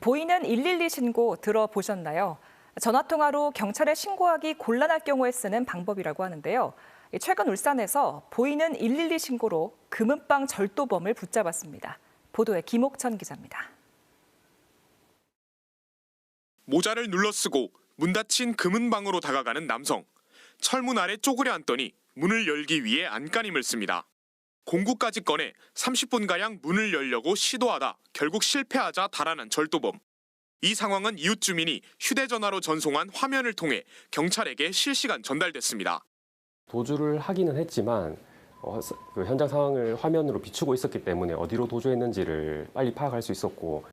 보이는 112 신고 들어보셨나요? 전화통화로 경찰에 신고하기 곤란할 경우에 쓰는 방법이라고 하는데요. 최근 울산에서 보이는 112 신고로 금은방 절도범을 붙잡았습니다. 보도에 김옥천 기자입니다. 모자를 눌러 쓰고 문 닫힌 금은방으로 다가가는 남성. 철문 아래 쪼그려 앉더니 문을 열기 위해 안간힘을 씁니다. 공구까지 꺼내 30분가량 문을 열려고 시도하다 결국 실패하자 달아난 절도범. 이 상황은 이웃 주민이 휴대전화로 전송한 화면을 통해 경찰에게 실시간 전달됐습니다. 도주를 하기는 했지만 어, 스- 그 현장 상황을 화면으로 비추고 있었기 때문에 어디로 도주했는지를 빨리 파악할 수 있었고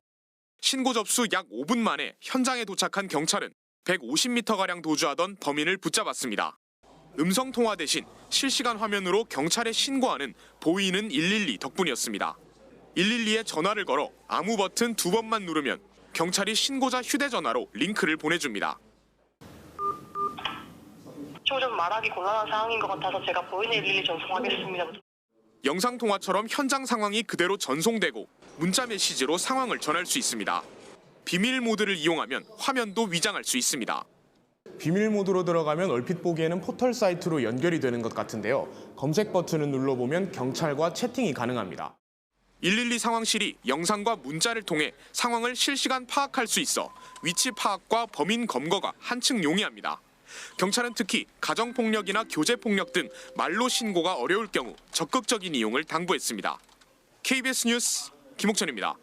신고 접수 약 5분 만에 현장에 도착한 경찰은 150m가량 도주하던 범인을 붙잡았습니다. 음성 통화 대신 실시간 화면으로 경찰에 신고하는 보이는 112 덕분이었습니다. 112에 전화를 걸어 아무 버튼 두 번만 누르면 경찰이 신고자 휴대전화로 링크를 보내줍니다. 좀 말하기 곤란한 상황인 것 같아서 제가 보이는 112 전송하겠습니다. 영상 통화처럼 현장 상황이 그대로 전송되고 문자 메시지로 상황을 전할 수 있습니다. 비밀 모드를 이용하면 화면도 위장할 수 있습니다. 비밀 모드로 들어가면 얼핏 보기에는 포털 사이트로 연결이 되는 것 같은데요. 검색 버튼을 눌러보면 경찰과 채팅이 가능합니다. 112 상황실이 영상과 문자를 통해 상황을 실시간 파악할 수 있어 위치 파악과 범인 검거가 한층 용이합니다. 경찰은 특히 가정폭력이나 교제폭력 등 말로 신고가 어려울 경우 적극적인 이용을 당부했습니다. KBS 뉴스 김옥천입니다.